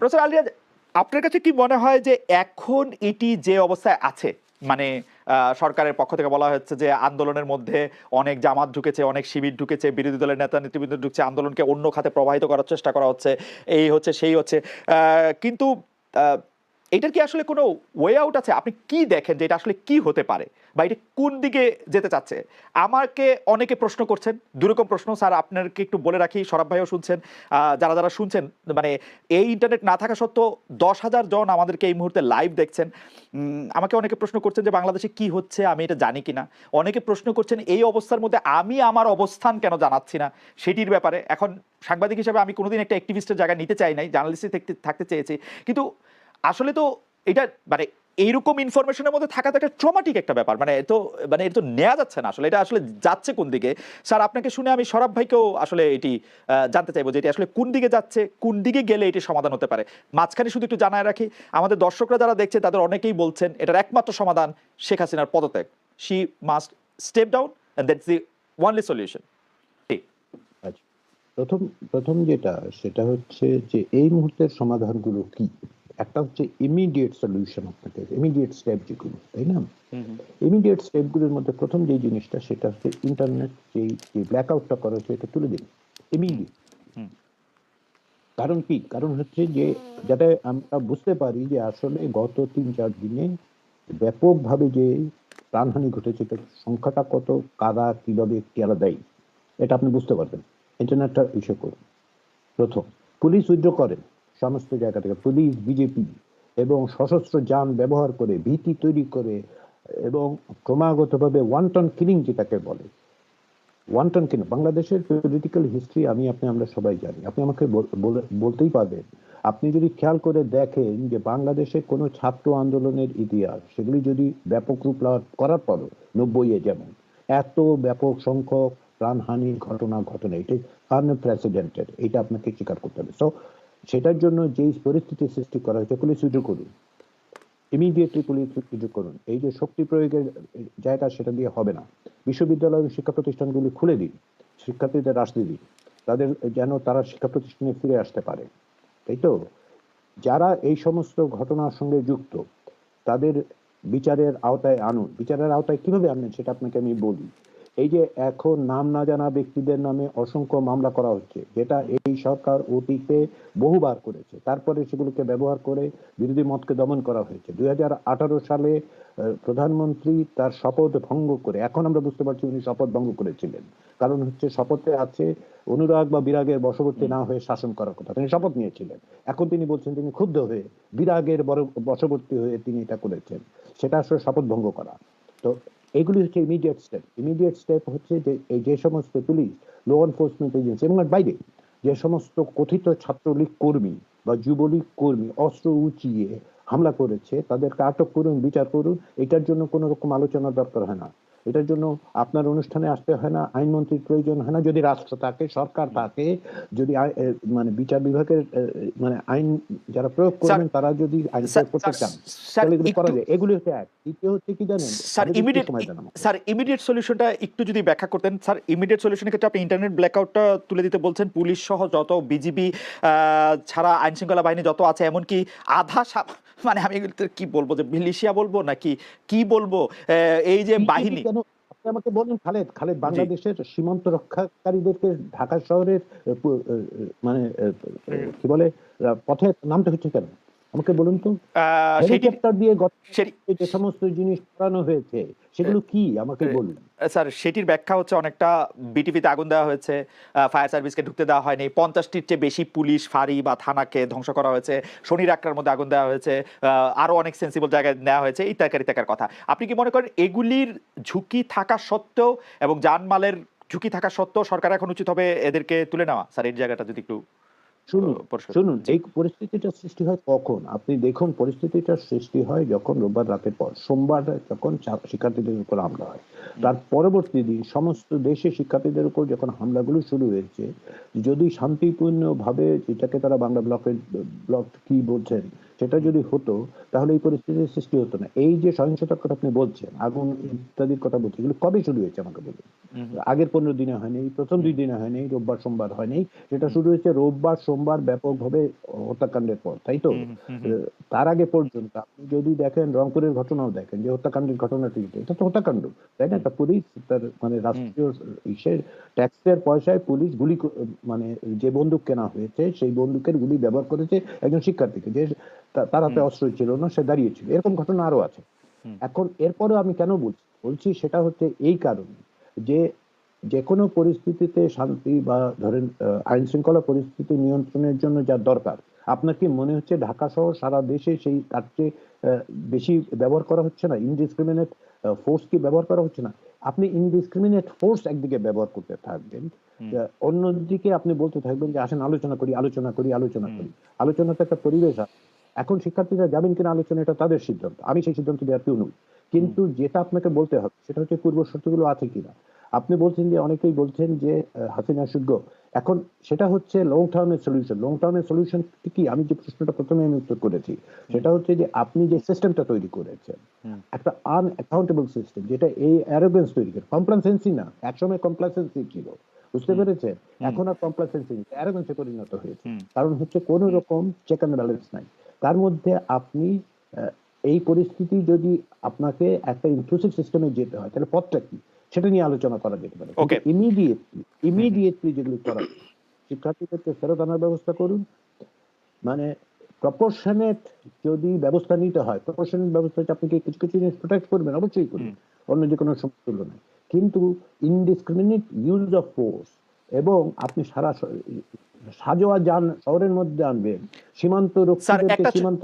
Professor আলিয়াজ আপনার কাছে কি মনে হয় যে এখন এটি যে অবস্থায় আছে মানে সরকারের পক্ষ থেকে বলা হচ্ছে যে আন্দোলনের মধ্যে অনেক জামাত ঢুকেছে, অনেক শিবির ঢুকেছে, বিরোধী দলের নেতা নেতৃবৃন্দ ঢুকছে, আন্দোলনকে অন্য খাতে প্রবাহিত করার চেষ্টা করা হচ্ছে, এই হচ্ছে, সেই হচ্ছে কিন্তু এটার কি আসলে কোনো ওয়ে আউট আছে? আপনি কি দেখেন যে এটা আসলে কি হতে পারে? বা এটা কোন দিকে যেতে চাচ্ছে? আমাকে অনেকে প্রশ্ন করছেন, দুরকম প্রশ্ন। স্যার আপনাকে একটু বলে রাখি, সরব ভাইও শুনছেন যারা যারা শুনছেন মানে এই ইন্টারনেট না থাকা সত্ত্বেও দশ হাজার জন আমাদেরকে এই মুহূর্তে লাইভ দেখছেন। আমাকে অনেকে প্রশ্ন করছেন যে বাংলাদেশে কি হচ্ছে, আমি এটা জানি কিনা। অনেকে প্রশ্ন করছেন, এই অবস্থার মধ্যে আমি আমার অবস্থান কেন জানাচ্ছি না? সেটির ব্যাপারে। এখন সাংবাদিক হিসেবে আমি কোনোদিন একটা অ্যাক্টিভিস্টের জায়গায় নিতে চাই নাই জার্নালিস্টে থাকতে চেয়েছি। কিন্তু আসলে তো এটা মানে এইরকম ইনফরমেশনের মধ্যে থাকা তো একটা ট্রমাটিক একটা ব্যাপার। মানে তো মানে এটা তো নেওয়া যাচ্ছে না আসলে। এটা আসলে যাচ্ছে কোন দিকে? স্যার, আপনাকে শুনে আমি সরব ভাইকেও আসলে এটি জানতে চাইব যে এটি আসলে কোন দিকে যাচ্ছে, কোন দিকে গেলে এটি সমাধান হতে পারে? মাঝখানে শুধু একটু জানায় রাখি, আমাদের দর্শকরা যারা দেখছে তাদের অনেকেই বলছেন এটার একমাত্র সমাধান শেখ হাসিনার পদত্যাগ। She must step down and that's the only solution প্রথম প্রথম যেটা, সেটা হচ্ছে যে এই মুহূর্তের সমাধানগুলো কি? একটা হচ্ছে ইমিডিয়েট সলিউশন আপনাকে ইমিডিয়েট স্টেপ যেগুলো তাই না? ইমিডিয়েট স্টেপগুলোর মধ্যে প্রথম যে জিনিসটা সেটা হচ্ছে ইন্টারনেট যেই যে ব্ল্যাক আউটটা করা হয়েছে এটা তুলে দিন ইমিডিয়েট কারণ কি? কারণ হচ্ছে যে যাতে আমরা বুঝতে পারি যে আসলে গত তিন চার দিনে ব্যাপকভাবে যে প্রাণহানি ঘটেছে এটার সংখ্যাটা কত কারা কীভাবে কেরা দেয় এটা আপনি বুঝতে পারবেন। ইন্টারনেটটা ইস্যু করুন। প্রথম পুলিশ উইথড্র করেন। সমস্ত জায়গা থেকে পুলিশ, বিজেপি এবং সশস্ত্র যান ব্যবহার করে, ভীতি তৈরি করে এবং ক্রমাগতভাবে ওয়ানটন কিলিং যেটাকে বলে ওয়ানটন কিলিং বাংলাদেশের পলিটিক্যাল হিস্ট্রি আমি, আপনি, আমরা সবাই জানি। আপনি আমাকে বলতেই পারবেন। আপনি যদি খেয়াল করে দেখেন যে বাংলাদেশে কোনো ছাত্র আন্দোলনের ইতিহাস, সেগুলি যদি ব্যাপক রূপ করার পরও নব্বইয়ে যেমন, এত ব্যাপক সংখ্যক প্রাণহানির ঘটনা ঘটনা এটাই আনপ্রেসিডেন্টেড এটা আপনাকে স্বীকার করতে হবে। সো সেটার জন্য যেই পরিস্থিতি সৃষ্টি করা হয়েছে পুলিশ উইথড্র করুন। ইমিডিয়েটলি পুলিশ সুযোগ করুন। এই যে শক্তি প্রয়োগের জায়গা সেটা দিয়ে হবে না। বিশ্ববিদ্যালয় এবং শিক্ষা প্রতিষ্ঠানগুলি খুলে দিন, শিক্ষার্থীদের আসতে দিন, তাদের যেন তারা শিক্ষা প্রতিষ্ঠানে ফিরে আসতে পারে। তাই তো? যারা এই সমস্ত ঘটনার সঙ্গে যুক্ত, তাদের বিচারের আওতায় আনুন। বিচারের আওতায় কীভাবে আনবেন সেটা আপনাকে আমি বলি। এই যে এখন নাম না জানা ব্যক্তিদের নামে অসংখ্য মামলা করা হচ্ছে, যেটা এই সরকার অতীতে বহুবার করেছে। তারপরে সেগুলোকে ব্যবহার করে বিরোধী মতকে দমন করা হয়েছে। দু হাজার আঠারো সালে প্রধানমন্ত্রী তার শপথ ভঙ্গ করে, এখন আমরা বুঝতে পারছি উনি শপথ ভঙ্গ করেছিলেন। কারণ হচ্ছে শপথে আছে অনুরাগ বা বিরাগের বশবর্তী না হয়ে শাসন করার কথা, তিনি শপথ নিয়েছিলেন। এখন তিনি বলছেন তিনি ক্ষুব্ধ হয়ে বিরাগের বর- বশবর্তী হয়ে তিনি এটা করেছেন। সেটা আসলে শপথ ভঙ্গ করা। তো এগুলি হচ্ছে ইমিডিয়েট স্টেপ ইমিডিয়েট স্টেপ হচ্ছে যে এই যে সমস্ত পুলিশ ল এনফোর্সমেন্ট এজেন্সি এবং বাইরে যে সমস্ত কথিত ছাত্রলীগ কর্মী বা যুবলীগ কর্মী অস্ত্র উঁচিয়ে হামলা করেছে, তাদেরকে আটক করুন, বিচার করুন, এটার জন্য কোনো রকম আলোচনার দরকার হয় না। এটার জন্য আপনার অনুষ্ঠানে আসতে হয় না আইনমন্ত্রীর প্রয়োজন হয় না। যদি রাষ্ট্র থাকে সরকার থাকে যদি মানে বিচার বিভাগের মানে আইন যারা প্রয়োগ করবেন তারা যদি আইন প্রয়োগ করতে চান তাহলে এগুলো করা যায়। এগুলি হচ্ছে এক। দ্বিতীয় হচ্ছে কি জানেন? স্যার ইমিডিয়েট স্যার ইমিডিয়েট সলিউশনটা একটু যদি ব্যাখ্যা করতেন। স্যার ইমিডিয়েট সলিউশনের ক্ষেত্রে আপনি ইন্টারনেট ব্ল্যাকআউটটা তুলে দিতে বলছেন। পুলিশ সহ যত বিজিবি ছাড়া আইন শৃঙ্খলা বাহিনী যত আছে এমনকি আধা মানে আমি কি বলব? যে মিলিশিয়া বলব নাকি কি বলব? আহ, এই যে বাহিনী। কেন? আপনি আমাকে বলেন খালেদ খালেদ বাংলাদেশের সীমান্ত রক্ষাকারীদেরকে ঢাকা শহরের মানে কি বলে আহ, পথে নামতে হচ্ছে কেন? আমাকে বলুন তো। হেলিকপ্টার দিয়ে যে সমস্ত জিনিস করানো হয়েছে সেগুলো কি? আমাকে বলুন। স্যার সেটির ব্যাখ্যা হচ্ছে অনেকটা বিটিভিতে আগুন দেওয়া হয়েছে ফায়ার সার্ভিসকে ঢুকতে দেওয়া হয়নি। পঞ্চাশটির চেয়ে বেশি পুলিশ ফাঁড়ি বা থানাকে ধ্বংস করা হয়েছে। শনির আক্রার মধ্যে আগুন দেওয়া হয়েছে আহ, আরও অনেক সেন্সিবল জায়গায় নেওয়া হয়েছে ইত্যাকার ইত্যাকার কথা। আপনি কি মনে করেন এগুলির ঝুঁকি থাকা সত্ত্বেও এবং জানমালের ঝুঁকি থাকা সত্ত্বেও সরকার এখন উচিত হবে এদেরকে তুলে নেওয়া? স্যার এই জায়গাটা যদি একটু শুনুন শুনুন এই পরিস্থিতিটা সৃষ্টি হয় কখন? আপনি দেখুন পরিস্থিতিটা সৃষ্টি হয় যখন রোববার রাতের পর সোমবার যখন শিক্ষার্থীদের উপর হামলা হয়। তার পরবর্তী দিন সমস্ত দেশে শিক্ষার্থীদের উপর যখন হামলাগুলো শুরু হয়েছে যদি শান্তিপূর্ণ ভাবে যেটাকে তারা বাংলা ব্লকের ব্লক কি বলছেন সেটা যদি হতো তাহলে এই পরিস্থিতির সৃষ্টি হতো না। এই যে সহিংসতার কথা আপনি বলছেন আগুন ইত্যাদির কথা বলছেন এগুলো কবে শুরু হয়েছে আমাকে বলুন? আগের পনেরো দিনে হয়নি প্রথম দুই দিনে হয়নি রোববার সোমবার হয়নি। সেটা শুরু হয়েছে রোববার সোমবার ব্যাপকভাবে হত্যাকাণ্ডের পর তাই তো? তার আগে পর্যন্ত আপনি যদি দেখেন রংপুরের ঘটনাও দেখেন যে হত্যাকাণ্ডের ঘটনাটি এটা তো হত্যাকাণ্ড তাই না? একটা পুলিশ তার মানে রাষ্ট্রীয় ইসের ট্যাক্সের পয়সায় পুলিশ গুলি মানে যে বন্দুক কেনা হয়েছে সেই বন্দুকের গুলি ব্যবহার করেছে একজন শিক্ষার্থীকে যে তার হাতে অস্ত্র ছিল না সে দাঁড়িয়েছিল এরকম ঘটনা আরও আছে। এখন এরপরেও আমি কেন বলছি? বলছি সেটা হচ্ছে এই কারণে যে যে কোনো পরিস্থিতিতে শান্তি বা ধরেন আইন শৃঙ্খলা পরিস্থিতি নিয়ন্ত্রণের জন্য যা দরকার আপনার কি মনে হচ্ছে ঢাকা সহ সারা দেশে সেই তার চেয়ে বেশি ব্যবহার করা হচ্ছে না? ইনডিসক্রিমিনেট ফোর্স কি ব্যবহার করা হচ্ছে না? আপনি ইনডিসক্রিমিনেট ফোর্স একদিকে ব্যবহার করতে থাকবেন অন্যদিকে আপনি বলতে থাকবেন যে আসেন আলোচনা করি আলোচনা করি আলোচনা করি। আলোচনা একটা পরিবেশ এখন শিক্ষার্থীরা যাবেন কিনা আলোচনা এটা তাদের সিদ্ধান্ত। আমি সেই সিদ্ধান্ত দেওয়ার কেউ নই। কিন্তু যেটা আপনাকে বলতে হবে সেটা হচ্ছে পূর্ব শর্তগুলো আছে কিনা। আপনি বলছেন যে অনেকেই বলছেন যে হাসিনা যোগ্য এখন সেটা হচ্ছে লং টার্মের সলিউশন লং টার্মের সলিউশন কি? আমি যে প্রশ্নটা প্রথমে আমি উত্তর করেছি সেটা হচ্ছে যে আপনি যে সিস্টেমটা তৈরি করেছেন। একটা আনঅ্যাকাউন্টেবল সিস্টেম যেটা এই অ্যারোগেন্স তৈরি করে। কমপ্লাসেন্সি না একসময় কমপ্লাসেন্সি ছিল। বুঝতে পেরেছেন? এখন আর কমপ্লাসেন্সি অ্যারোগেন্সে পরিণত হয়েছে। কারণ হচ্ছে কোন রকম চেক অ্যান্ড ব্যালেন্স নাই। তার মধ্যে আপনি এই পরিস্থিতি যদি আপনাকে একটা ইনক্লুসিভ সিস্টেমে যেতে হয় তাহলে পথটা কি? সেটা নিয়ে আলোচনা করা যেতে পারে. ইমিডিয়েটলি ইমিডিয়েটলি যেগুলো করা শিক্ষার্থীদেরকে ফেরত আনার ব্যবস্থা করুন। মানে প্রপোর্শনেট যদি ব্যবস্থা নিতে হয় প্রপোর্শনেট ব্যবস্থা হচ্ছে আপনি কিছু কিছু জিনিস প্রোটেক্ট করবেন? অবশ্যই করবেন। অন্য যে কোনো সময় তুলনায়। কিন্তু ইনডিসক্রিমিনেট ইউজ অফ ফোর্স এবং আপনি সারা সাজোয়া যান শহরের মধ্যে আনবেন। সীমান্ত সীমান্ত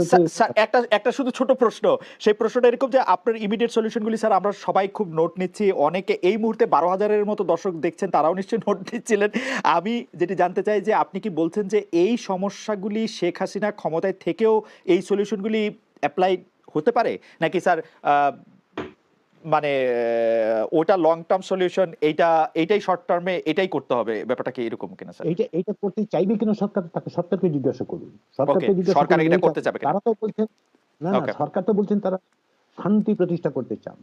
একটা একটা শুধু ছোট প্রশ্ন। সেই প্রশ্নটা এরকম যে আপনার ইমিডিয়েট সলিউশনগুলি স্যার আমরা সবাই খুব নোট নিচ্ছি। অনেকে এই মুহূর্তে বারো হাজারের মতো দর্শক দেখছেন তারাও নিশ্চয়ই নোট নিচ্ছিলেন। আমি যেটি জানতে চাই যে আপনি কি বলছেন যে এই সমস্যাগুলি শেখ হাসিনা ক্ষমতায় থেকেও এই সলিউশনগুলি অ্যাপ্লাই হতে পারে? নাকি স্যার মানে ওটা লং টার্ম সলিউশন এইটা এটাই শর্ট টার্মে এটাই করতে হবে। ব্যাপারটা কি এরকম কিনা স্যার এইটা এটা করতে চাইবে কিনা সরকার তাকে সরকারকে জিজ্ঞাসা করুন। সরকারকে জিজ্ঞাসা সরকার এটা করতে যাবে কিনা? তারা তো বলছেন না না সরকার তো বলছেন তারা শান্তি প্রতিষ্ঠা করতে চান।